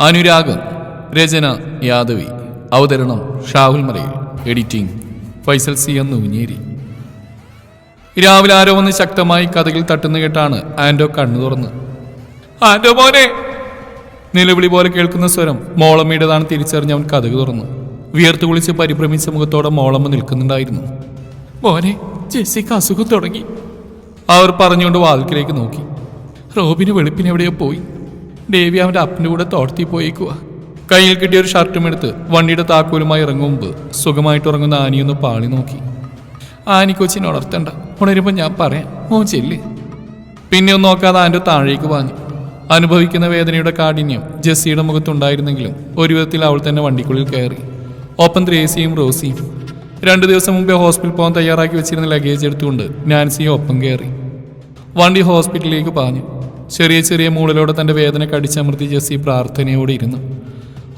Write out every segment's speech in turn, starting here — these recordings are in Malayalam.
അനുരാഗം രചന യാദവി അവതരണം ഷാഹുൽ മലയിൽ എഡിറ്റിംഗ് ഫൈസൽ സി എന്ന് ഉഞ്ഞേരി രാവിലെ ആരോ വന്ന് ശക്തമായി കഥകിൽ തട്ടുന്ന കേട്ടാണ് ആൻഡോ കണ്ണു തുറന്ന്. ആൻഡോ മോനെ! നിലവിളി പോലെ കേൾക്കുന്ന സ്വരം മോളമ്മയുടേതാണ് തിരിച്ചറിഞ്ഞ് അവൻ കഥക് തുറന്നു. വിയർത്ത് കുളിച്ച് പരിഭ്രമിച്ച മുഖത്തോടെ മോളമ്മ നിൽക്കുന്നുണ്ടായിരുന്നു. മോനെ ജെസ്സിക്ക് അസുഖം തുടങ്ങി. അവർ പറഞ്ഞുകൊണ്ട് വാതിൽക്കിലേക്ക് നോക്കി. റോബിന് വെളുപ്പിനെവിടെയോ പോയി. ദേവി അവന്റെ അപ്പന്റെ കൂടെ തോട്ടത്തിൽ പോയേക്കുക കയ്യിൽ കിട്ടിയ ഒരു ഷർട്ടും എടുത്ത് വണ്ടിയുടെ താക്കോലുമായി ഇറങ്ങും മുമ്പ് സുഖമായിട്ട് ഉറങ്ങുന്ന ആനിയൊന്ന് പാളി നോക്കി. ആനി കൊച്ചിനെ ഉണർത്തണ്ട. ഉണരുമ്പോൾ ഞാൻ പറയാം ഓ ചെല്ല്. പിന്നെ ഒന്നും നോക്കാതെ ആന്റെ താഴേക്ക് വാങ്ങി. അനുഭവിക്കുന്ന വേദനയുടെ കാഠിന്യം ജെസ്സിയുടെ മുഖത്തുണ്ടായിരുന്നെങ്കിലും ഒരു വിധത്തിൽ അവൾ തന്നെ വണ്ടിക്കുള്ളിൽ കയറി. ഒപ്പം ത്രേസിയും റോസിയും. രണ്ടു ദിവസം മുമ്പേ ഹോസ്പിറ്റൽ പോകാൻ തയ്യാറാക്കി വെച്ചിരുന്ന ലഗേജ് എടുത്തുകൊണ്ട് നാൻസിയും ഒപ്പം കയറി. വണ്ടി ഹോസ്പിറ്റലിലേക്ക് പാഞ്ഞു. ചെറിയ ചെറിയ മൂളിലൂടെ തന്റെ വേദന കടിച്ചമർത്തി ജെസ്സി പ്രാർത്ഥനയോടെ ഇരുന്നു.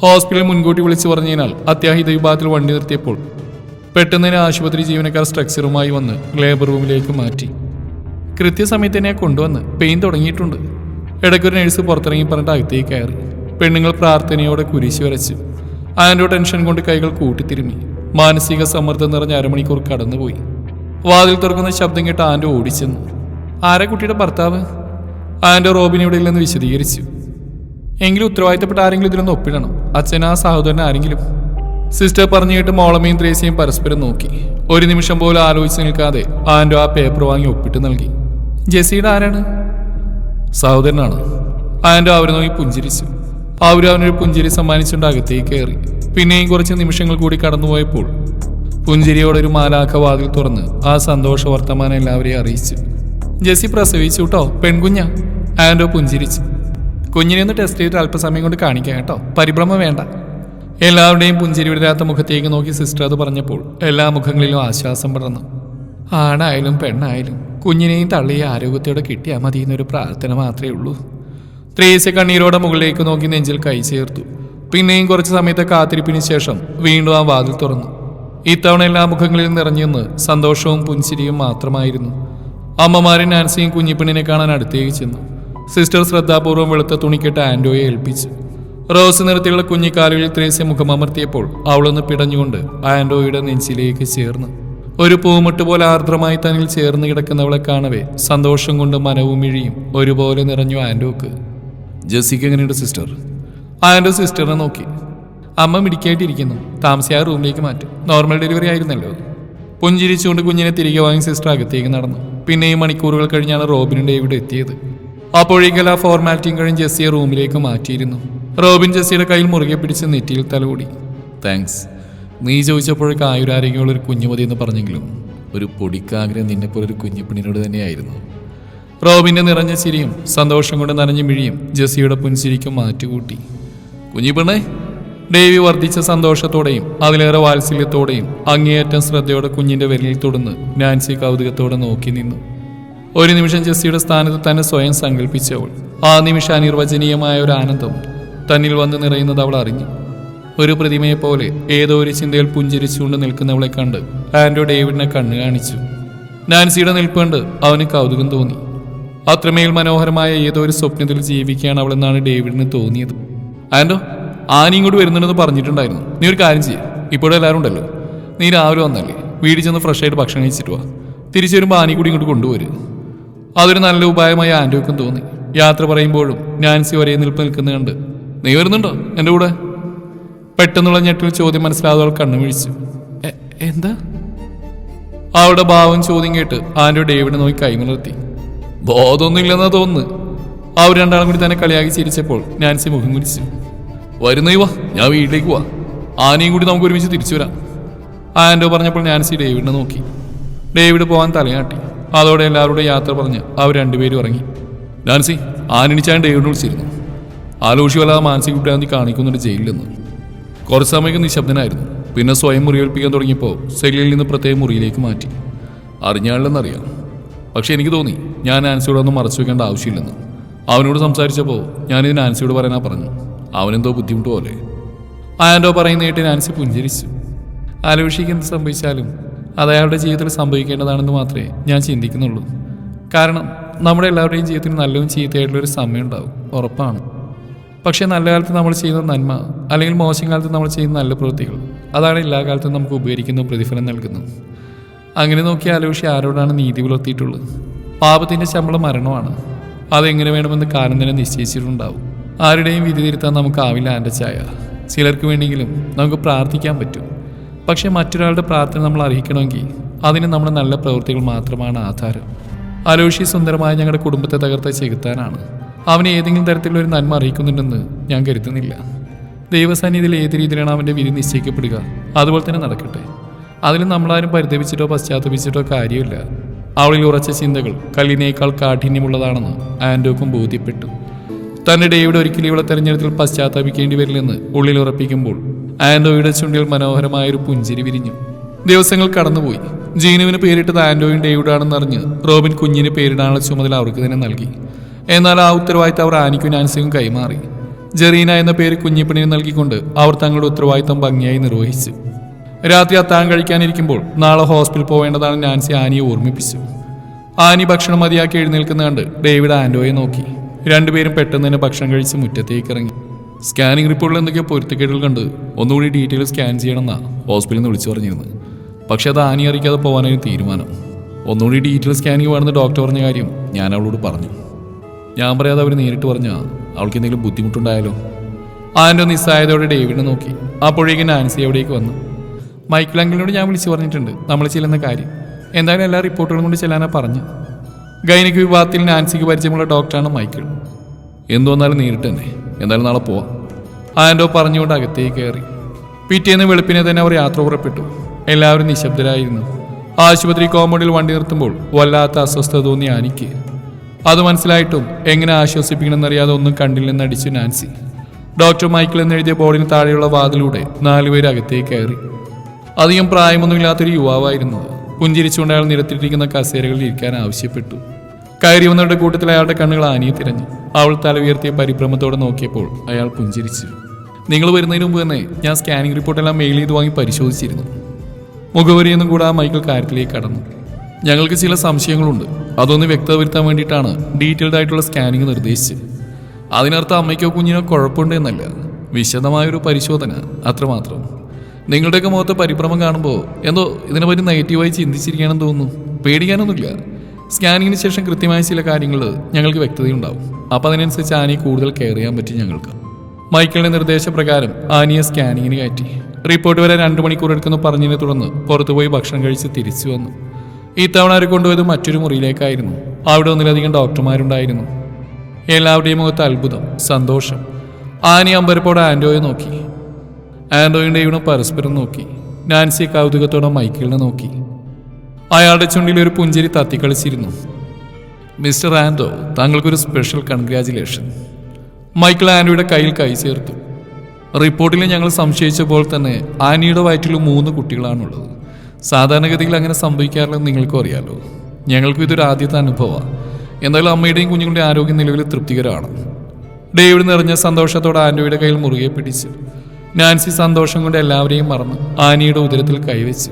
ഹോസ്പിറ്റലിൽ മുൻകൂട്ടി വിളിച്ചു പറഞ്ഞതിനാൽ അത്യാഹിത വിഭാഗത്തിൽ വണ്ടി നിർത്തിയപ്പോൾ പെട്ടെന്ന് ആശുപത്രി ജീവനക്കാർ സ്ട്രക്ചറുമായി വന്ന് ലേബർ റൂമിലേക്ക് മാറ്റി. കൃത്യസമയത്ത് തന്നെ കൊണ്ടുവന്ന് പെയിൻ തുടങ്ങിയിട്ടുണ്ട്. ഇടയ്ക്കൊരു നഴ്സ് പുറത്തിറങ്ങി പറഞ്ഞിട്ട് അകത്തേക്ക് കയറി. പെണ്ണുങ്ങൾ പ്രാർത്ഥനയോടെ കുരിശി വരച്ചു ആൻഡോ ടെൻഷൻ കൊണ്ട് കൈകൾ കൂട്ടിത്തിരുമി. മാനസിക സമ്മർദ്ദം നിറഞ്ഞ അരമണിക്കൂർ കടന്നുപോയി. വാതിൽ തുറക്കുന്ന ശബ്ദം കേട്ട് ആൻഡോ ഓടിച്ചെന്നു. ആരാ കുട്ടിയുടെ ഭർത്താവ്? ആൻഡോ റോബിൻ ഇവിടെ ഇല്ലെന്ന് വിശദീകരിച്ചു. എങ്കിലും ഉത്തരവാദിത്തപ്പെട്ട ആരെങ്കിലും ഇതിലൊന്ന് ഒപ്പിടണം. ആ സഹോദരൻ ആരെങ്കിലും. സിസ്റ്റർ പറഞ്ഞു കേട്ട് മോളമയും ത്രേസിയും പരസ്പരം നോക്കി. ഒരു നിമിഷം പോലും ആലോചിച്ച് നിൽക്കാതെ ആൻഡോ ആ പേപ്പർ വാങ്ങി ഒപ്പിട്ട് നൽകി. ജെസ്സിയുടെ ആരാണ്? സഹോദരനാണ്. ആൻഡോ അവരെ നോക്കി പുഞ്ചിരിച്ചു. അവരും അവനൊരു പുഞ്ചിരി സമ്മാനിച്ചുകൊണ്ട് അകത്തേക്ക് കയറി. പിന്നെയും കുറച്ച് നിമിഷങ്ങൾ കൂടി കടന്നുപോയപ്പോൾ പുഞ്ചിരിയോടെ ഒരു മാലാഖ വാതിൽ തുറന്ന് ആ സന്തോഷ വർത്തമാനം എല്ലാവരെയും അറിയിച്ചു. ജെസ്സി പ്രസവിച്ചു കേട്ടോ പെൺകുഞ്ഞ. ആൻഡോ പുഞ്ചിരിച്ചു. കുഞ്ഞിനെ ഒന്ന് ടെസ്റ്റ് ചെയ്തിട്ട് അല്പസമയം കൊണ്ട് കാണിക്കാം കേട്ടോ. പരിഭ്രമം വേണ്ട. എല്ലാവരുടെയും പുഞ്ചിരി വിടരാത്ത മുഖത്തേക്ക് നോക്കി സിസ്റ്റർ അത് പറഞ്ഞപ്പോൾ എല്ലാ മുഖങ്ങളിലും ആശ്വാസം പടർന്നു. ആണായാലും പെണ്ണായാലും കുഞ്ഞിനെയും തള്ളിയ ആരോഗ്യത്തോടെ കിട്ടിയാൽ മതി എന്നൊരു പ്രാർത്ഥന മാത്രമേ ഉള്ളൂ. ത്രേസ്യ കണ്ണീരോടെ മുകളിലേക്ക് നോക്കി നെഞ്ചിൽ കൈ ചേർത്തു. പിന്നെയും കുറച്ച് സമയത്തെ കാത്തിരിപ്പിന് ശേഷം വീണ്ടും ആ വാതിൽ തുറന്നു. ഇത്തവണ എല്ലാ മുഖങ്ങളിലും നിറഞ്ഞെന്ന് സന്തോഷവും പുഞ്ചിരിയും മാത്രമായിരുന്നു. അമ്മമാരും നാൻസിയും കുഞ്ഞിപ്പെണ്ണിനെ കാണാൻ അടുത്തേക്ക് ചെന്നു. സിസ്റ്റർ ശ്രദ്ധാപൂർവം വെളുത്ത തുണിക്കെട്ട് ആൻഡോയെ ഏൽപ്പിച്ചു. റോസ് നിറത്തിലുള്ള കുഞ്ഞിക്കാലുകളിൽ ത്രേസ്യ മുഖമമർത്തിയപ്പോൾ അവളൊന്ന് പിടഞ്ഞുകൊണ്ട് ആൻഡോയുടെ നെഞ്ചിലേക്ക് ചേർന്നു. ഒരു പൂമുട്ട് പോലെ ആർദ്രമായി തന്നിൽ ചേർന്ന് കിടക്കുന്നവളെ കാണവേ സന്തോഷം കൊണ്ട് മനവും മിഴിയും ഒരുപോലെ നിറഞ്ഞു ആൻഡോക്ക് ജെസ്സിക്ക് എങ്ങനെയുണ്ട് സിസ്റ്റർ? ആൻഡോ സിസ്റ്ററിനെ നോക്കി. അമ്മ മിടിക്കായിട്ടിരിക്കുന്നു താമസിയാ റൂമിലേക്ക് മാറ്റും. നോർമൽ ഡെലിവറി ആയിരുന്നല്ലോ. പുഞ്ചിരിച്ചുകൊണ്ട് കുഞ്ഞിനെ തിരികെ വാങ്ങി സിസ്റ്റർ അകത്തേക്ക് നടന്നു. പിന്നെയും മണിക്കൂറുകൾ കഴിഞ്ഞാണ് റോബിനും ഡേവിഡ് എത്തിയത്. അപ്പോഴേക്കല്ല ഫോർമാലിറ്റിയും കഴിഞ്ഞ് ജെസ്സിയെ റൂമിലേക്ക് മാറ്റിയിരുന്നു. റോബിൻ ജെസ്സിയുടെ കയ്യിൽ മുറുകെ പിടിച്ച് നെറ്റിയിൽ തലകൂടി താങ്ക്സ് നീ ചോദിച്ചപ്പോഴേക്ക് ആയുരാരോഗ്യമുള്ള ഒരു കുഞ്ഞുമതി എന്ന് പറഞ്ഞെങ്കിലും ഒരു പൊടിക്കാഗ്രഹം നിന്നെപ്പോലെ ഒരു കുഞ്ഞുപെണ്ണിനോട് തന്നെയായിരുന്നു. റോബിന്റെ നിറഞ്ഞ ചിരിയും സന്തോഷം കൊണ്ട് നനഞ്ഞ മിഴിയും ജെസ്സിയുടെ പുൻചിരിക്കും മാറ്റുകൂട്ടി. കുഞ്ഞിപ്പെണ്ണേ ഡേവി വർദ്ധിച്ച സന്തോഷത്തോടെയും അതിലേറെ വാത്സല്യത്തോടെയും അങ്ങേയറ്റം ശ്രദ്ധയോടെ കുഞ്ഞിന്റെ വിരലിൽ തൊടുന്ന് നാൻസി കൗതുകത്തോടെ നോക്കി നിന്നു. ഒരു നിമിഷം ജെസ്സിയുടെ സ്ഥാനത്ത് തന്നെ സ്വയം സങ്കല്പിച്ചവൾ ആ നിമിഷം അനിർവചനീയമായ ഒരു ആനന്ദം തന്നിൽ വന്ന് നിറയുന്നത് അവൾ അറിഞ്ഞു. ഒരു പ്രതിമയെ പോലെ ഏതോ ഒരു ചിന്തയിൽ പുഞ്ചിരിച്ചുകൊണ്ട് നിൽക്കുന്നവളെ കണ്ട് ആൻഡോ ഡേവിഡിനെ കണ്ണു കാണിച്ചു. നാൻസിയുടെ നിൽപ്പുണ്ട് അവന് കൗതുകം തോന്നി. അത്രമേൽ മനോഹരമായ ഏതോ ഒരു സ്വപ്നത്തിൽ ജീവിക്കുകയാണ് അവളെന്നാണ് ഡേവിഡിന് തോന്നിയത്. ആൻഡോ ആനി ഇങ്ങോട്ട് വരുന്നുണ്ടെന്ന് പറഞ്ഞിട്ടുണ്ടായിരുന്നു. നീ ഒരു കാര്യം ചെയ്യ. ഇപ്പോഴും എല്ലാവരും ഉണ്ടല്ലോ. നീ രാവിലെ വന്നല്ലേ? വീട്ടിൽ ചെന്ന് ഫ്രഷ് ആയിട്ട് ഭക്ഷണം കഴിച്ചിട്ട് വാ. തിരിച്ചു വരുമ്പോൾ ആനി കൂടി ഇങ്ങോട്ട് കൊണ്ടുവരും. അതൊരു നല്ല ഉപായമായി ആൻഡോക്കും തോന്നി. യാത്ര പറയുമ്പോഴും നാൻസി ഒരേ നിൽപ്പ് നിൽക്കുന്നത് കണ്ട് നീ വരുന്നുണ്ടോ എന്റെ കൂടെ? പെട്ടെന്നുള്ള ഞെട്ടിൽ ചോദ്യം മനസ്സിലാതെ കണ്ണു വീഴ്ചു എന്താ? അവളുടെ ഭാവം ചോദ്യം കേട്ട് ആന്റോ ഡേവിഡ് നോക്കി കൈമലർത്തി ബോധമൊന്നുമില്ലെന്നാ തോന്നുന്നു. അവർ രണ്ടാളും കൂടി തന്നെ കളിയാക്കി ചിരിച്ചപ്പോൾ നാൻസി മുഖം കുരിച്ചു വരുന്നേ വാ ഞാൻ വീട്ടിലേക്ക് വാ ആനയും കൂടി നമുക്ക് ഒരുമിച്ച് തിരിച്ചു വരാം. ആൻഡോ പറഞ്ഞപ്പോൾ നാൻസി ഡേവിഡിനെ നോക്കി. ഡേവിഡ് പോകാൻ തലയാട്ടി. അതോടെ എല്ലാവരുടെയും യാത്ര പറഞ്ഞ് അവർ രണ്ടുപേരും ഇറങ്ങി. നാൻസി ആനണിച്ചാൻ ഡേവിഡിനെ വിളിച്ചിരുന്നു ആലോചിവല്ലാതെ മാനസിക വിഭ്രാന്തി കാണിക്കുന്നുണ്ട് ജയിലിൽ നിന്ന് കുറച്ച് സമയം നിശബ്ദനായിരുന്നു. പിന്നെ സ്വയം മുറിവേൽപ്പിക്കാൻ തുടങ്ങിയപ്പോൾ സെല്ലിൽ നിന്ന് പ്രത്യേക മുറിയിലേക്ക് മാറ്റി. അറിഞ്ഞാളില്ലെന്നറിയാം പക്ഷെ എനിക്ക് തോന്നി ഞാൻ നാൻസിയോടൊന്നും മറച്ചു വെക്കേണ്ട ആവശ്യമില്ലെന്ന്. അവനോട് സംസാരിച്ചപ്പോൾ ഞാനിത് ആൻസിയോട് പറയാനാ പറഞ്ഞു. അവനെന്തോ ബുദ്ധിമുട്ട് പോലെ. ആൻഡോ പറയുന്നതായിട്ട് ആൻസി പുഞ്ചിരിച്ചു. എന്ത് സംഭവിച്ചാലും അത് അയാളുടെ ജീവിതത്തിൽ സംഭവിക്കേണ്ടതാണെന്ന് മാത്രമേ ഞാൻ ചിന്തിക്കുന്നുള്ളൂ. കാരണം നമ്മുടെ എല്ലാവരുടെയും ജീവിതത്തിൽ നല്ലതും ചീത്തയായിട്ടുള്ള ഒരു സമയം ഉണ്ടാവും. ഉറപ്പാണ്. പക്ഷേ നല്ല കാലത്ത് നമ്മൾ ചെയ്യുന്ന നന്മ അല്ലെങ്കിൽ മോശം കാലത്ത് നമ്മൾ ചെയ്യുന്ന നല്ല പ്രവൃത്തികൾ അതാണ് എല്ലാ കാലത്തും നമുക്ക് ഉപകരിക്കുന്ന പ്രതിഫലം നൽകുന്നത്. അങ്ങനെ നോക്കി ആലോചിച്ച് ആരോടാണ് നീതി പുലർത്തിയിട്ടുള്ളത്? പാപത്തിന്റെ ശമ്പളം മരണമാണ്. അതെങ്ങനെ വേണമെന്ന് കാലം തന്നെ നിശ്ചയിച്ചിട്ടുണ്ടാവും. ആരുടെയും വിധി തിരുത്താൻ നമുക്കാവില്ല ആന്റെ ചായ. ചിലർക്ക് വേണമെങ്കിലും നമുക്ക് പ്രാർത്ഥിക്കാൻ പറ്റും. പക്ഷേ മറ്റൊരാളുടെ പ്രാർത്ഥന നമ്മൾ അർഹിക്കണമെങ്കിൽ അതിന് നമ്മുടെ നല്ല പ്രവൃത്തികൾ മാത്രമാണ് ആധാരം. അലോഷി സുന്ദരമായ ഞങ്ങളുടെ കുടുംബത്തെ തകർത്ത ചെകുത്താനാണ്. അവനെ ഏതെങ്കിലും തരത്തിലുള്ള ഒരു നന്മ അറിയിക്കുന്നുണ്ടെന്ന് ഞാൻ കരുതുന്നില്ല. ദൈവസന്നിധിയിൽ ഏത് രീതിയിലാണ് അവന്റെ വിധി നിശ്ചയിക്കപ്പെടുക? അതുപോലെ തന്നെ നടക്കട്ടെ. അതിൽ നമ്മളാരും പരിതപിച്ചിട്ടോ പശ്ചാത്തപിച്ചിട്ടോ കാര്യമില്ല. അവളിൽ ഉറച്ച ചിന്തകൾ കല്ലിനേക്കാൾ കാഠിന്യമുള്ളതാണെന്ന് ആൻഡോക്കും ബോധ്യപ്പെട്ടു. തന്റെ ഡേവിഡ് ഒരിക്കലും ഇവിടെ തെരഞ്ഞെടുപ്പിൽ പശ്ചാത്താപിക്കേണ്ടി വരില്ലെന്ന് ഉള്ളിൽ ഉറപ്പിക്കുമ്പോൾ ആൻഡോയുടെ ചുണ്ടിൽ മനോഹരമായ ഒരു പുഞ്ചിരി വിരിഞ്ഞു. ദിവസങ്ങൾ കടന്നുപോയി. ജീനുവിന് പേരിട്ടത് ആൻഡോയും ഡേവിഡാണെന്ന് അറിഞ്ഞ് റോബിൻ കുഞ്ഞിന് പേരിടാനുള്ള ചുമതല അവർക്ക് തന്നെ നൽകി. എന്നാൽ ആ ഉത്തരവാദിത്തം അവർ ആനിക്കും നാൻസിക്കും കൈമാറി. ജെറീന എന്ന പേര് കുഞ്ഞിപ്പണിന് നൽകിക്കൊണ്ട് അവർ തങ്ങളുടെ ഉത്തരവാദിത്തം ഭംഗിയായി നിർവഹിച്ചു. രാത്രി അത്താഴം കഴിക്കാനിരിക്കുമ്പോൾ നാളെ ഹോസ്പിറ്റലിൽ പോവേണ്ടതാണ് നാൻസി ആനിയെ ഓർമ്മിപ്പിച്ചു. ആനി ഭക്ഷണം മതിയാക്കി എഴുന്നേൽക്കുന്ന കണ്ട് ഡേവിഡ് ആൻഡോയെ നോക്കി. രണ്ടുപേരും പെട്ടെന്ന് തന്നെ ഭക്ഷണം കഴിച്ച് മുറ്റത്തേക്ക് ഇറങ്ങി. സ്കാനിംഗ് റിപ്പോർട്ടിൽ എന്തൊക്കെയോ പൊരുത്തക്കേടുകൾ കണ്ട് ഒന്നുകൂടി ഡീറ്റെയിൽ സ്കാൻ ചെയ്യണമെന്നാ ഹോസ്പിറ്റലിൽ നിന്ന് വിളിച്ചു പറഞ്ഞിരുന്നത്. പക്ഷെ അത് ആനി അറിയിക്കാതെ പോകാനായിരുന്നു തീരുമാനം. ഒന്നുകൂടി ഡീറ്റെയിൽ സ്കാനിങ് വേണമെന്ന് ഡോക്ടർ പറഞ്ഞ കാര്യം ഞാൻ അവളോട് പറഞ്ഞു. ഞാൻ പറയാതെ അവർ നേരിട്ട് പറഞ്ഞാൽ അവൾക്ക് എന്തെങ്കിലും ബുദ്ധിമുട്ടുണ്ടായാലോ? ആന്റെ നിസ്സായതയോടെ ഡേവിഡിനെ നോക്കി. അപ്പോഴേക്കും നാൻസി അവിടേക്ക് വന്നു. മൈക്കിൾ അങ്കിളിനോട് ഞാൻ വിളിച്ചു പറഞ്ഞിട്ടുണ്ട്. നമ്മൾ ചെല്ലുന്ന കാര്യം. എന്തായാലും എല്ലാ റിപ്പോർട്ടുകളും കൊണ്ട് ചെല്ലാനാ പറഞ്ഞു. ഗൈനിക് വിഭാഗത്തിൽ നാൻസിക്ക് പരിചയമുള്ള ഡോക്ടറാണ് മൈക്കിൾ. എന്തു വന്നാലും നേരിട്ട് തന്നെ. എന്തായാലും നാളെ പോവാം. ആൻഡോ പറഞ്ഞുകൊണ്ട് അകത്തേക്ക് കയറി. പിറ്റേന്ന് വെളുപ്പിനെ തന്നെ അവർ യാത്ര പുറപ്പെട്ടു. എല്ലാവരും നിശബ്ദരായിരുന്നു. ആശുപത്രി കോമ്പൗണ്ടിൽ വണ്ടി നിർത്തുമ്പോൾ വല്ലാത്ത അസ്വസ്ഥത തോന്നി ആനിക്ക്. അത് മനസ്സിലായിട്ടും എങ്ങനെ ആശ്വസിപ്പിക്കണമെന്നറിയാതെ ഒന്നും കണ്ടില്ലെന്ന് അടിച്ചു നാൻസി. ഡോക്ടർ മൈക്കിൾ എന്നെഴുതിയ ബോർഡിന് താഴെയുള്ള വാതിലൂടെ നാലുപേര് അകത്തേക്ക് കയറി. അധികം പ്രായമൊന്നുമില്ലാത്തൊരു യുവാവായിരുന്നു. പുഞ്ചിരിച്ചുകൊണ്ട് അയാൾ നിരത്തിട്ടിരിക്കുന്ന കസേരകളിൽ ഇരിക്കാൻ ആവശ്യപ്പെട്ടു. കയറി വന്നവരുടെ കൂട്ടത്തിൽ അയാളുടെ കണ്ണുകൾ ആനിയെ തിരഞ്ഞു. അവൾ തല ഉയർത്തിയ പരിഭ്രമത്തോടെ നോക്കിയപ്പോൾ അയാൾ പുഞ്ചിരിച്ചു. നിങ്ങൾ വരുന്നതിന് മുമ്പ് തന്നെ ഞാൻ സ്കാനിംഗ് റിപ്പോർട്ടെല്ലാം മെയിൽ ചെയ്ത് വാങ്ങി പരിശോധിച്ചിരുന്നു. മുഖവരിയൊന്നും കൂടെ ആ മൈക്കിൾ കാര്യത്തിലേക്ക് കടന്നു. ഞങ്ങൾക്ക് ചില സംശയങ്ങളുണ്ട്. അതൊന്ന് വ്യക്തത വരുത്താൻ വേണ്ടിയിട്ടാണ് ഡീറ്റെയിൽഡ് ആയിട്ടുള്ള സ്കാനിങ് നിർദ്ദേശിച്ചത്. അതിനർത്ഥം അമ്മയ്ക്കോ കുഞ്ഞിനോ കുഴപ്പമുണ്ട് എന്നല്ല. വിശദമായൊരു പരിശോധന അത്രമാത്രം നിങ്ങളുടെയൊക്കെ മുഖത്തെ പരിഭ്രമം കാണുമ്പോൾ എന്തോ ഇതിനെപ്പറ്റി നെഗറ്റീവായി ചിന്തിച്ചിരിക്കുകയാണെന്ന് തോന്നുന്നു. പേടിക്കാനൊന്നുമില്ല. സ്കാനിങ്ങിന് ശേഷം കൃത്യമായ ചില കാര്യങ്ങൾ ഞങ്ങൾക്ക് വ്യക്തതയുണ്ടാവും. അപ്പം അതിനനുസരിച്ച് ആനയെ കൂടുതൽ കെയർ ചെയ്യാൻ പറ്റും ഞങ്ങൾക്ക്. മൈക്കിളിന്റെ നിർദ്ദേശപ്രകാരം ആനിയെ സ്കാനിങ്ങിന് കയറ്റി. റിപ്പോർട്ട് വരെ രണ്ട് മണിക്കൂർ എടുക്കുന്നു പറഞ്ഞതിനെ തുടർന്ന് പുറത്തുപോയി ഭക്ഷണം കഴിച്ച് തിരിച്ചു വന്നു. ഇത്തവണ അവർ കൊണ്ടുപോയത് മറ്റൊരു മുറിയിലേക്കായിരുന്നു. അവിടെ ഒന്നിലധികം ഡോക്ടർമാരുണ്ടായിരുന്നു. എല്ലാവരുടെയും മുഖത്ത് അത്ഭുതം സന്തോഷം. ആനി അമ്പരപ്പോടെ ആൻഡോയെ നോക്കി. ആൻഡോയും ഡേവിനും പരസ്പരം നോക്കി. നാൻസി കൗതുകത്തോടെ മൈക്കിളിനെ നോക്കി. അയാളുടെ ചുണ്ടിൽ ഒരു പുഞ്ചിരി തത്തിക്കളിച്ചിരുന്നു. മിസ്റ്റർ ആൻഡോ താങ്കൾക്കൊരു സ്പെഷ്യൽ കൺഗ്രാചുലേഷൻ മൈക്കിൾ ആൻഡോയുടെ കയ്യിൽ കൈ ചേർത്തു. റിപ്പോർട്ടിൽ ഞങ്ങൾ സംശയിച്ചപ്പോൾ തന്നെ ആനിയുടെ വയറ്റിൽ മൂന്ന് കുട്ടികളാണുള്ളത്. സാധാരണഗതിയിൽ അങ്ങനെ സംഭവിക്കാറില്ലെന്ന് നിങ്ങൾക്കും അറിയാലോ. ഞങ്ങൾക്കും ഇതൊരു ആദ്യത്തെ അനുഭവമാണ് എന്തായാലും അമ്മയുടെയും കുഞ്ഞുങ്ങളുടെ ആരോഗ്യം നിലവിൽ തൃപ്തികരമാണ്. ഡേവിഡ് നിറഞ്ഞ സന്തോഷത്തോടെ ആൻഡോയുടെ കയ്യിൽ മുറുകെ പിടിച്ചു. നാൻസി സന്തോഷം കൊണ്ട് എല്ലാവരെയും മറന്ന് ആനിയുടെ ഉദരത്തിൽ കൈവച്ചു.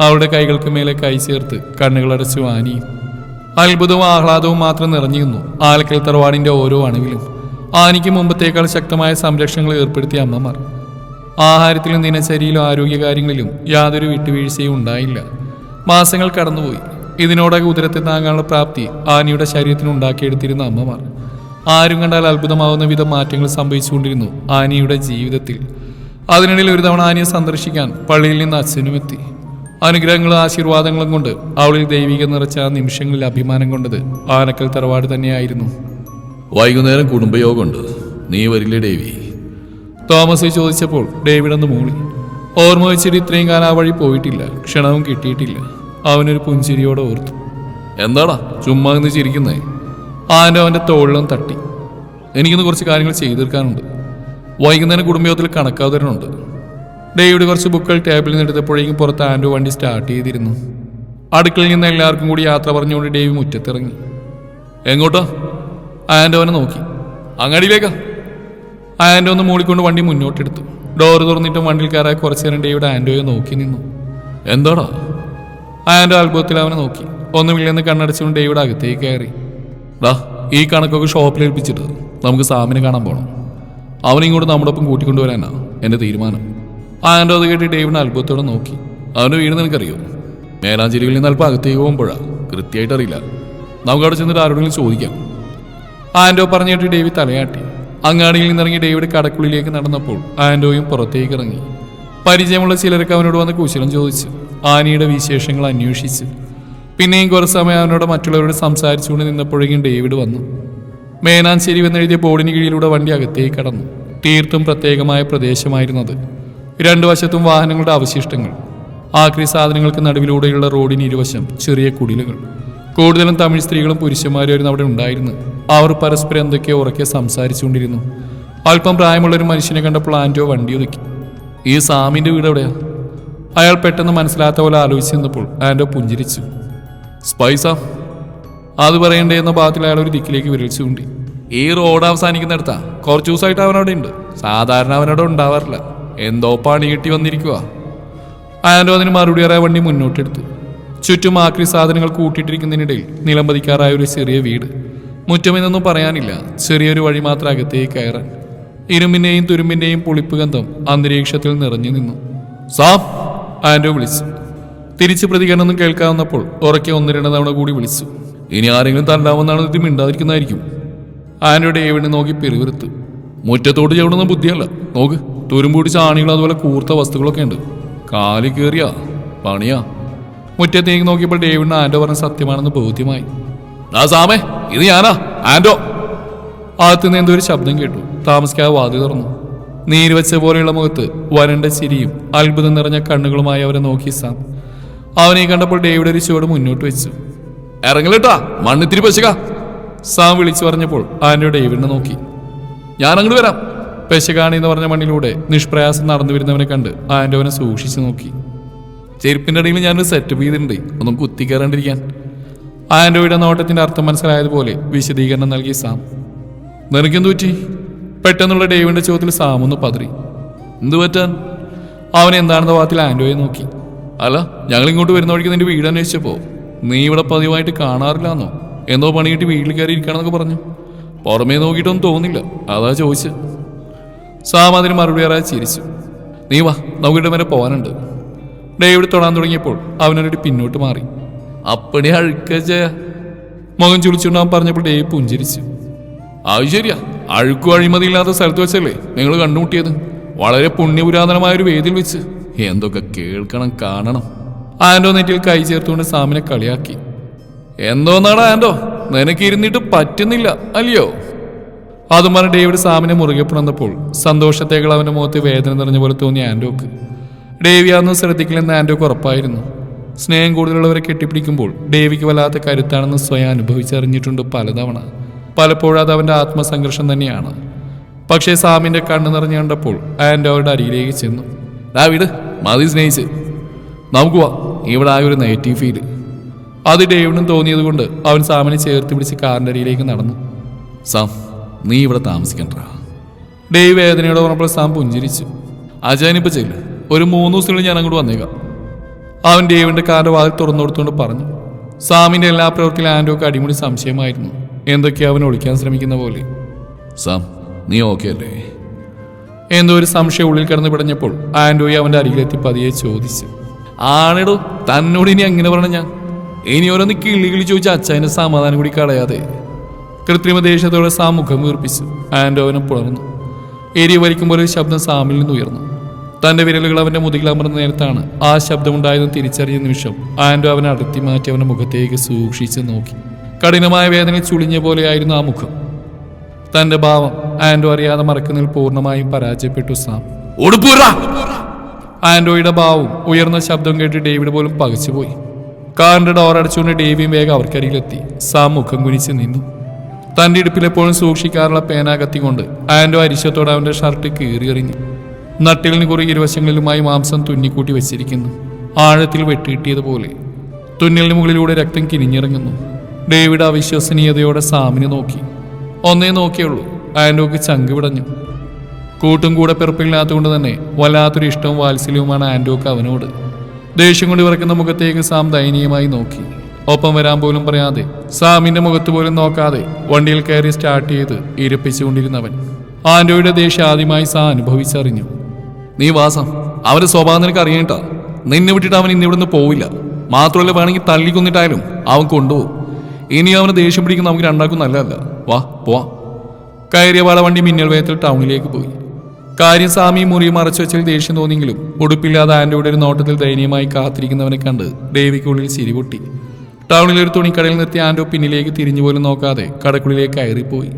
അവളുടെ കൈകൾക്ക് മേലെ കൈ ചേർത്ത് കണ്ണുകളടച്ചു ആനി അത്ഭുതവും ആഹ്ലാദവും മാത്രം നിറഞ്ഞിരുന്നു ആലക്കൽ തറവാടിന്റെ ഓരോ അണുവിലും. ആനിക്ക് മുമ്പത്തേക്കാൾ ശക്തമായ സംരക്ഷണങ്ങൾ ഏർപ്പെടുത്തിയ അമ്മമാർ. ആഹാരത്തിലും ദിനചര്യയിലും ആരോഗ്യകാര്യങ്ങളിലും യാതൊരു വിട്ടുവീഴ്ചയും ഉണ്ടായില്ല. മാസങ്ങൾ കടന്നുപോയി. ഇതിനോടകം ഉദരത്തെ താങ്ങാനുള്ള പ്രാപ്തി ആനിയുടെ ശരീരത്തിന് ഉണ്ടാക്കിയെടുത്തിരുന്ന അമ്മമാർ. ആരും കണ്ടാൽ അത്ഭുതമാവുന്ന വിധം മാറ്റങ്ങൾ സംഭവിച്ചുകൊണ്ടിരുന്നു ആനിയുടെ ജീവിതത്തിൽ. അതിനിടയിൽ ഒരു തവണ ആനിയെ സന്ദർശിക്കാൻ പള്ളിയിൽ നിന്ന് അച്ഛനും എത്തി. അനുഗ്രഹങ്ങളും ആശീർവാദങ്ങളും കൊണ്ട് അവളിൽ ദൈവിക നിറച്ച ആ നിമിഷങ്ങളിൽ അഭിമാനം കൊണ്ടത് ആനക്കൽ തറവാട് തന്നെയായിരുന്നു. വൈകുന്നേരം കുടുംബയോഗമുണ്ട് നീ വരില്ലേ ഡേവി? തോമസ് ചോദിച്ചപ്പോൾ ഡേവിഡ് ഒന്ന് മൂളി. ഓർമ്മ വെച്ചിട്ട് ഇത്രയും കാലം ആ വഴി പോയിട്ടില്ല. ക്ഷണവും കിട്ടിയിട്ടില്ല. അവനൊരു പുഞ്ചിരിയോടെ ഓർത്തു. എന്താടാ ചുമ്മാ നിന്ന് ചിരിക്കുന്നേ? ആന്റെ അവന്റെ തോളിലും തട്ടി. എനിക്കിന്ന് കുറച്ച് കാര്യങ്ങൾ ചെയ്തു തീർക്കാനുണ്ട് വൈകുന്നേരം കുടുംബയോഗത്തിൽ കണക്കാതരനുണ്ട്. ഡേവിഡ് കുറച്ച് ബുക്കുകൾ ടേബിളിൽ നിന്ന് എടുത്തപ്പോഴേക്കും പുറത്ത് ആൻഡോ വണ്ടി സ്റ്റാർട്ട് ചെയ്തിരുന്നു. അടുക്കളയിൽ നിന്ന് എല്ലാവർക്കും കൂടി യാത്ര പറഞ്ഞുകൊണ്ട് ഡേവി മുറ്റത്തിറങ്ങി. എങ്ങോട്ടാ? ആൻഡോനെ നോക്കി. അങ്ങാടിയിലേക്കാ. ആൻഡോ ഒന്ന് മൂളിക്കൊണ്ട് വണ്ടി മുന്നോട്ടെടുത്തു. ഡോർ തുറന്നിട്ടും വണ്ടിയിൽ കയറാൻ കുറച്ചു നേരം ഡേവിഡ് ആൻഡോയെ നോക്കി നിന്നു. എന്തോടാ? ആൻഡോ അത്ഭുതത്തിൽ അവനെ നോക്കി. ഒന്നുമില്ലെന്ന് കണ്ണടച്ചുകൊണ്ട് ഡേവിഡ് അകത്തേക്ക് കയറി. ഡാ ഈ കണക്കൊക്കെ ഷോപ്പിൽ ഏൽപ്പിച്ചിട്ട് നമുക്ക് സാമിനെ കാണാൻ പോകണം അവനിങ്ങോട്ട് നമ്മുടെ ഒപ്പം കൂട്ടിക്കൊണ്ടുവരാനാ എന്റെ തീരുമാനം. ആൻഡോ അത് കേട്ട് ഡേവിഡ് അത്ഭുതത്തോടെ നോക്കി. അവന്റെ വീട് നിനക്കറിയോ? മേലാഞ്ചേരിയിൽ നിന്ന് അല്പം അകത്തേക്ക് പോകുമ്പോഴാ. കൃത്യമായിട്ട് അറിയില്ല. നമുക്ക് അവിടെ ചെന്നിട്ട് ആരോടെങ്കിലും ചോദിക്കാം. ആൻഡോ പറഞ്ഞിട്ട് ഡേവിഡ് തലയാട്ടി. അങ്ങാടിയിൽ നിന്നിറങ്ങി ഡേവിഡ് കടക്കുള്ളിലേക്ക് നടന്നപ്പോൾ ആൻഡോയും പുറത്തേക്ക് ഇറങ്ങി. പരിചയമുള്ള ചിലരൊക്കെ അവനോട് വന്ന് കുശലം ചോദിച്ചു ആനിയുടെ വിശേഷങ്ങൾ അന്വേഷിച്ചു. പിന്നെയും കുറേ സമയം അവനോട് മറ്റുള്ളവരോട് സംസാരിച്ചുകൊണ്ട് നിന്നപ്പോഴേക്കും ഡേവിഡ് വന്നു. മേനാഞ്ചേരി എന്നെഴുതിയ ബോർഡിന് കീഴിലൂടെ വണ്ടി അകത്തേക്ക് കടന്നു. തീർത്തും പ്രത്യേകമായ പ്രദേശമായിരുന്നത്. രണ്ടു വശത്തും വാഹനങ്ങളുടെ അവശിഷ്ടങ്ങൾ. ആക്രി സാധനങ്ങൾക്ക് നടുവിലൂടെയുള്ള റോഡിന് ഇരുവശം ചെറിയ കുടിലുകൾ. കൂടുതലും തമിഴ് സ്ത്രീകളും പുരുഷന്മാരും അവിടെ ഉണ്ടായിരുന്നു അവർ പരസ്പരം എന്തൊക്കെയോ ഉറക്കെ സംസാരിച്ചുകൊണ്ടിരുന്നു. അല്പം പ്രായമുള്ള ഒരു മനുഷ്യനെ കണ്ടപ്പോൾ ആന്റോ വണ്ടി ഒതുക്കി ഈ സാമിന്റെ വീട് എവിടെയാ? അയാൾ പെട്ടെന്ന് മനസ്സിലാത്ത പോലെ ആലോചിച്ച് നിന്നപ്പോൾ ആന്റോ പുഞ്ചിരിച്ചു. സ്പൈസാ. അത് പറയണ്ടേ എന്ന ഭാഗത്തിൽ അയാൾ ഒരു ദിക്കിലേക്ക് വിരൽ ചൂണ്ടി. ഈ റോഡ് അവസാനിക്കുന്നിടത്താ. കുറച്ച് ദിവസമായിട്ട് അവനവിടെ ഉണ്ട്. സാധാരണ അവനവിടെ ഉണ്ടാവാറില്ല. എന്തോ പണി കിട്ടി വന്നിരിക്കുക ആൻഡോ മറുപടി അറിയാൻ വണ്ടി മുന്നോട്ടെടുത്തു. ചുറ്റും ആക്രി സാധനങ്ങൾ കൂട്ടിയിട്ടിരിക്കുന്നതിനിടയിൽ നിലംപതിക്കാറായ ഒരു ചെറിയ വീട്. മുറ്റമെന്നൊന്നും പറയാനില്ല. ചെറിയൊരു വഴി മാത്രം അകത്തേക്ക് കയറാൻ. ഇരുമ്പിന്റെയും തുരുമ്പിന്റെയും പുളിപ്പ് ഗന്ധം അന്തരീക്ഷത്തിൽ നിറഞ്ഞു നിന്നു. സാഫ് ആൻഡോ വിളിച്ചു. തിരിച്ച് പ്രതികരണമൊന്നും കേൾക്കാവുന്നപ്പോൾ ഉറക്കെ ഒന്ന് രണ്ട് തവണ കൂടി വിളിച്ചു. ഇനി ആരെങ്കിലും തണ്ടാവുമെന്നാണ് ഇത് മിണ്ടാതിരിക്കുന്നതായിരിക്കും. ആൻഡോ ഡേവിഡിനെ നോക്കി പിറുവിറുത്തു മുറ്റത്തോട് ചവിടുന്ന ബുദ്ധിയല്ല. നോക്ക്. തുരുമ്പൂടി ചാണികൾ അതുപോലെ കൂർത്ത വസ്തുക്കളൊക്കെ ഉണ്ട്. കാലി കയറിയാ പണിയാ. മുറ്റത്തേക്ക് നോക്കിയപ്പോൾ ഡേവിഡിന് ആൻഡോ പറഞ്ഞ സത്യമാണെന്ന് ബോധ്യമായി. ആ സാമേ ഇത് ഞാനാ ആൻഡോ അകത്തുനിന്ന് എന്തോ ഒരു ശബ്ദം കേട്ടു. താമസിക്കാതെ വാതി തുറന്നു. നീര് വെച്ച പോലെയുള്ള മുഖത്ത് വരണ്ട ചിരിയും അത്ഭുതം നിറഞ്ഞ കണ്ണുകളുമായി അവരെ നോക്കി സാം. അവനെ കണ്ടപ്പോൾ ഡേവിഡ് ഒരു ചുവട് മുന്നോട്ട് വെച്ചു. ഇറങ്ങലട്ടാ മണ്ണിത്തിരി പശുക സാം വിളിച്ചു പറഞ്ഞപ്പോൾ ആൻഡോ ഡേവിഡിനെ നോക്കി. ഞാൻ അങ്ങോട്ട് വരാം. പെശകാണി എന്ന് പറഞ്ഞ മണ്ണിലൂടെ നിഷ്പ്രയാസം നടന്നു വരുന്നവനെ കണ്ട് ആൻഡോവനെ സൂക്ഷിച്ചു നോക്കി. ചെരുപ്പിന്റെ ഇടയിൽ ഞാനൊരു സെറ്റപ്പ് ചെയ്തിട്ടുണ്ട് ഒന്നും കുത്തിക്കയറാണ്ടിരിക്കാൻ ആന്റോയുടെ നോട്ടത്തിന്റെ അർത്ഥം മനസ്സിലായതുപോലെ വിശദീകരണം നൽകി സാം. നിനക്കെന്തു പറ്റി? പെട്ടെന്നുള്ള ഡേവിന്റെ ചോദ്യത്തിൽ സാം ഒന്ന് പതറി. എന്തു പറ്റാൻ? അവൻ എന്താണെന്ന വാത്തിൽ ആന്റോയെ നോക്കി. അല്ല ഞങ്ങൾ ഇങ്ങോട്ട് വരുന്ന വഴിക്ക് നിന്റെ വീട് അന്വേഷിച്ചപ്പോൾ നീ ഇവിടെ പതിവായിട്ട് കാണാറില്ലാന്നോ? എന്തോ പണിയിട്ട് വീട്ടിൽ കയറി ഇരിക്കണമെന്നൊക്കെ പറഞ്ഞു. പുറമേ നോക്കിയിട്ടൊന്നും തോന്നില്ല. അതാ ചോദിച്ചത് സാം അതിന് മറുപടി ചിരിച്ചു. നീ വാ നമുക്കിട്ട് വരെ പോകാനുണ്ട് ഡേവിഡ് തൊടാൻ തുടങ്ങിയപ്പോൾ അവനൊരു പിന്നോട്ട് മാറി. അപ്പടി അഴുക്കച്ച മുഖം ചുളിച്ചുകൊണ്ട് അവൻ പറഞ്ഞപ്പോൾ ഡേവ് പുഞ്ചിരിച്ചു. അത് ശരിയാ അഴുക്കും അഴിമതിയില്ലാത്ത സ്ഥലത്ത് വെച്ചല്ലേ നിങ്ങൾ കണ്ടുമുട്ടിയത്? വളരെ പുണ്യപുരാതനമായ ഒരു വേദിയിൽ വെച്ച് എന്തൊക്കെ കേൾക്കണം കാണണം. ആൻഡോ നെറ്റിൽ കൈ ചേർത്തുകൊണ്ട് സാമിനെ കളിയാക്കി. എന്തോന്നാടാ ആൻഡോ നിനക്ക് ഇരുന്നിട്ട് പറ്റുന്നില്ല അല്ലയോ? അതും പറഞ്ഞ് ഡേവിഡ് സാമിനെ മുറുകെ പുണർന്നപ്പോൾ സന്തോഷത്തേക്കാൾ അവന്റെ മുഖത്ത് വേദന നിറഞ്ഞ പോലെ തോന്നിയ ആൻഡോക്ക് ഡേവി അതൊന്നും ശ്രദ്ധിക്കില്ലെന്ന് ആൻഡോക്ക് ഉറപ്പായിരുന്നു. സ്നേഹം കൂടുതലുള്ളവരെ കെട്ടിപ്പിടിക്കുമ്പോൾ ഡേവിക്ക് വല്ലാത്ത കരുത്താണെന്ന് സ്വയം അനുഭവിച്ചറിഞ്ഞിട്ടുണ്ട് പലതവണ. പലപ്പോഴും അത് അവന്റെ ആത്മസംഘർഷം തന്നെയാണ്. പക്ഷേ സാമിന്റെ കണ്ണ് നിറഞ്ഞു കണ്ടപ്പോൾ ആൻഡോ അവരുടെ അരിയിലേക്ക് ചെന്നു. ഡാ വീട് മതി സ്നേഹിച്ച്. നമുക്ക് വാ ഇവിടെ ആ ഒരു നെഗറ്റീവ് ഫീൽ. അത് ഡേവിഡും തോന്നിയത് കൊണ്ട് അവൻ സാമിനെ ചേർത്ത് പിടിച്ച് കാറിന്റെ അരിയിലേക്ക് നടന്നു. സാം നീ ഇവിടെ താമസിക്കണ്ട. ഡേ വേദനയോടെ പറഞ്ഞപ്പോൾ സാം പുഞ്ചിരിച്ചു. അജയനിപ്പോ ചെയ്യില്ല ഒരു മൂന്ന് ദിവസങ്ങളിൽ ഞാൻ അങ്ങോട്ട് വന്നേക്കാം. അവൻ ഡേവിന്റെ കാറിന്റെ വാതിൽ തുറന്നു കൊടുത്തുകൊണ്ട് പറഞ്ഞു. സാമിന്റെ എല്ലാ പ്രവൃത്തിയിലും ആൻഡോക്ക് അടിമുടി സംശയമായിരുന്നു. എന്തൊക്കെയാ അവൻ ഒളിക്കാൻ ശ്രമിക്കുന്ന പോലെ? സാം നീ ഓക്കെ അല്ലേ? എന്തോ ഒരു സംശയം ഉള്ളിൽ കിടന്നു പിടഞ്ഞപ്പോൾ ആൻഡോയി അവന്റെ അരികിലെത്തി പതിയെ ചോദിച്ചു. ആണെടോ തന്നോട് ഇനി അങ്ങനെ പറഞ്ഞ ഞാൻ? ഇനി ഓരോന്ന് കിളി കിളി ചോദിച്ച അച്ഛന്റെ സമാധാനം കൂടി കളയാതെ. കൃത്രിമ ദേഷ്യത്തോടെ സാം മുഖം വീർപ്പിച്ചു. ആൻഡോവനെ പുണർന്നു എരി വലിക്കുമ്പോൾ ഒരു ശബ്ദം സാമിൽ നിന്ന് ഉയർന്നു. തന്റെ വിരലുകൾ അവന്റെ മുതുകിൽ അമർന്ന നേരത്താണ് ആ ശബ്ദമുണ്ടായതെന്ന് തിരിച്ചറിഞ്ഞ നിമിഷം ആൻഡോ അവനെ അടുത്തി മാറ്റി അവന്റെ മുഖത്തേക്ക് സൂക്ഷിച്ച് നോക്കി. കഠിനമായ വേദന ചുളിഞ്ഞ പോലെയായിരുന്നു ആ മുഖം. തന്റെ ഭാവം ആൻഡോ അറിയാതെ മറക്കുന്നതിൽ പൂർണമായും പരാജയപ്പെട്ടു സാം. ആൻഡോയുടെ ഭാവവും ഉയർന്ന ശബ്ദം കേട്ട് ഡേവിഡ് പോലും പകച്ചുപോയി. കാറിന്റെ ഡോർ അടച്ചുകൊണ്ട് ഡേവിയും വേഗം അവർക്കരികിലെത്തി. സാം മുഖം കുനിച്ച് നിന്നു. തന്റെ ഇടുപ്പിലെപ്പോഴും സൂക്ഷിക്കാറുള്ള പേന കത്തിക്കൊണ്ട് ആൻഡോ അരിശത്തോടെ അവന്റെ ഷർട്ട് കീറിയെറിഞ്ഞു. നട്ടിലിന് കുറി ഇരുവശങ്ങളിലുമായി മാംസം തുന്നിക്കൂട്ടി വെച്ചിരിക്കുന്നു. ആഴത്തിൽ വെട്ടിയിട്ടിയതുപോലെ തുന്നലിന് മുകളിലൂടെ രക്തം കിനിഞ്ഞിറങ്ങുന്നു. ഡേവിഡ് അവിശ്വസനീയതയോടെ സാമിനെ നോക്കി. ഒന്നേ നോക്കിയുള്ളൂ. ആൻഡോക്ക് ചങ്ക് വിടഞ്ഞു. കൂട്ടും കൂടെ പിറപ്പില്ലാത്തതുകൊണ്ട് തന്നെ വല്ലാത്തൊരു ഇഷ്ടവും വാത്സല്യവുമാണ് ആൻഡോക്ക് അവനോട്. ദേഷ്യം കൊണ്ട് വിറക്കുന്ന മുഖത്തേക്ക് സാം ദയനീയമായി നോക്കി. ഒപ്പം വരാൻ പോലും പറയാതെ സാമിന്റെ മുഖത്ത് പോലും നോക്കാതെ വണ്ടിയിൽ കയറി സ്റ്റാർട്ട് ചെയ്ത് ഇരപ്പിച്ചുകൊണ്ടിരുന്നവൻ. ആൻഡോയുടെ ദേഷ്യം ആദ്യമായി സാ അനുഭവിച്ചറിഞ്ഞു. നീ വാസം അവന്റെ സ്വഭാവം നിനക്ക് അറിയണ്ട നിന്നെ വിട്ടിട്ട് അവൻ ഇന്ന് ഇവിടുന്ന് പോവില്ല. മാത്രമല്ല വേണമെങ്കിൽ തള്ളിക്കൊന്നിട്ടായാലും അവൻ കൊണ്ടുപോകും. ഇനി അവന് ദേഷ്യം പിടിക്കുന്ന നമുക്ക് രണ്ടാക്കും നല്ലതല്ല. വാ പോവാ. കയറിയ വളവണ്ടി മിന്നൽ വേഗത്തിൽ ടൗണിലേക്ക് പോയി. കാര്യം സാമി മുറി മറച്ചു വെച്ചാൽ ദേഷ്യം തോന്നിയെങ്കിലും ഉടുപ്പില്ലാതെ ആൻഡോയുടെ ഒരു നോട്ടത്തിൽ ദയനീയമായി കാത്തിരിക്കുന്നവനെ കണ്ട് ദേവിക്കുള്ളിൽ ചിരിപൊട്ടി ടൗണിലെ ഒരു തുണിക്കടയിൽ നിർത്തി ആന്റോ പിന്നിലേക്ക് തിരിഞ്ഞു പോലും നോക്കാതെ കടക്കുള്ളിലേക്ക് കയറിപ്പോയി.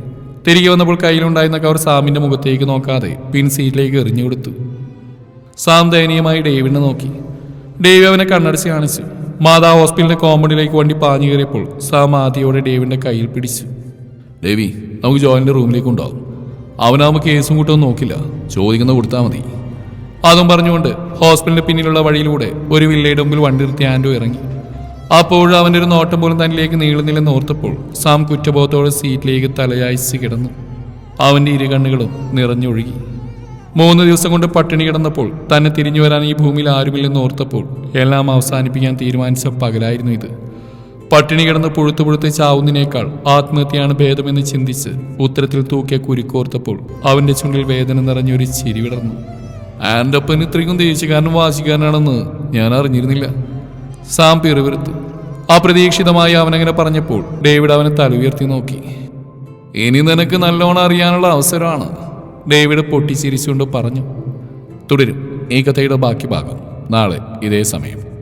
തിരികെ വന്നപ്പോൾ കയ്യിലുണ്ടായിരുന്ന കവർ സാമിന്റെ മുഖത്തേക്ക് നോക്കാതെ പിൻ സീറ്റിലേക്ക് എറിഞ്ഞു കൊടുത്തു. സാം ദയനീയമായി ഡേവിഡിനെ നോക്കി. ഡേവി അവനെ കണ്ണടച്ച് കാണിച്ചു. മാതാ ഹോസ്പിറ്റലിന്റെ കോമ്പൗണ്ടിലേക്ക് വണ്ടി പാഞ്ഞു കയറിയപ്പോൾ സാം ആദ്യയോടെ ഡേവിന്റെ കയ്യിൽ പിടിച്ചു. ഡേവി നമുക്ക് ജോയിന്റെ റൂമിലേക്ക് ഉണ്ടാവും അവനാവുമ്പോൾ കേസും കൂട്ടൊന്നും നോക്കില്ല. ചോദിക്കുന്ന കൊടുത്താൽ മതി. അതും പറഞ്ഞുകൊണ്ട് ഹോസ്പിറ്റലിന്റെ പിന്നിലുള്ള വഴിയിലൂടെ ഒരു വില്ലയുടെ മുമ്പിൽ വണ്ടി നിർത്തി ആൻഡോ ഇറങ്ങി. അപ്പോഴും അവന്റെ ഒരു നോട്ടം പോലും തന്നിലേക്ക് നീളുന്നില്ലെന്ന് ഓർത്തപ്പോൾ സാം കുറ്റബോധത്തോടെ സീറ്റിലേക്ക് തലയായിച്ച് കിടന്നു അവന്റെ ഇരു കണ്ണുകളും നിറഞ്ഞൊഴുകി. മൂന്ന് ദിവസം കൊണ്ട് പട്ടിണി കിടന്നപ്പോൾ തന്നെ തിരിഞ്ഞു വരാൻ ഈ ഭൂമിയിൽ ആരുമില്ലെന്ന് ഓർത്തപ്പോൾ എല്ലാം അവസാനിപ്പിക്കാൻ തീരുമാനിച്ച പകലായിരുന്നു ഇത്. പട്ടിണി കിടന്ന് പുഴുത്തു പുഴുത്ത് ചാവുന്നതിനേക്കാൾ ആത്മഹത്യയാണ് ഭേദമെന്ന് ചിന്തിച്ച് ഉത്തരത്തിൽ തൂക്കിയ കുരുക്കോർത്തപ്പോൾ അവന്റെ ചുണ്ടിൽ വേദന നിറഞ്ഞൊരു ചിരി വിടർന്നു. ആൻഡപ്പൻ ഇത്രയും ഇത്രയ്ക്കും ദേഷ്യക്കാരനും വാശിക്കാരനാണെന്ന് ഞാൻ അറിഞ്ഞിരുന്നില്ല. സാം പിറുവിറുത്തു അപ്രതീക്ഷിതമായി അവനങ്ങനെ പറഞ്ഞപ്പോൾ ഡേവിഡ് അവനെ തല ഉയർത്തി നോക്കി. ഇനി നിനക്ക് നല്ലോണം അറിയാനുള്ള അവസരമാണ്. ഡേവിഡ് പൊട്ടിച്ചിരിച്ചുകൊണ്ട് പറഞ്ഞു തുടരും. ഈ കഥയുടെ ബാക്കി ഭാഗം നാളെ ഇതേ സമയം.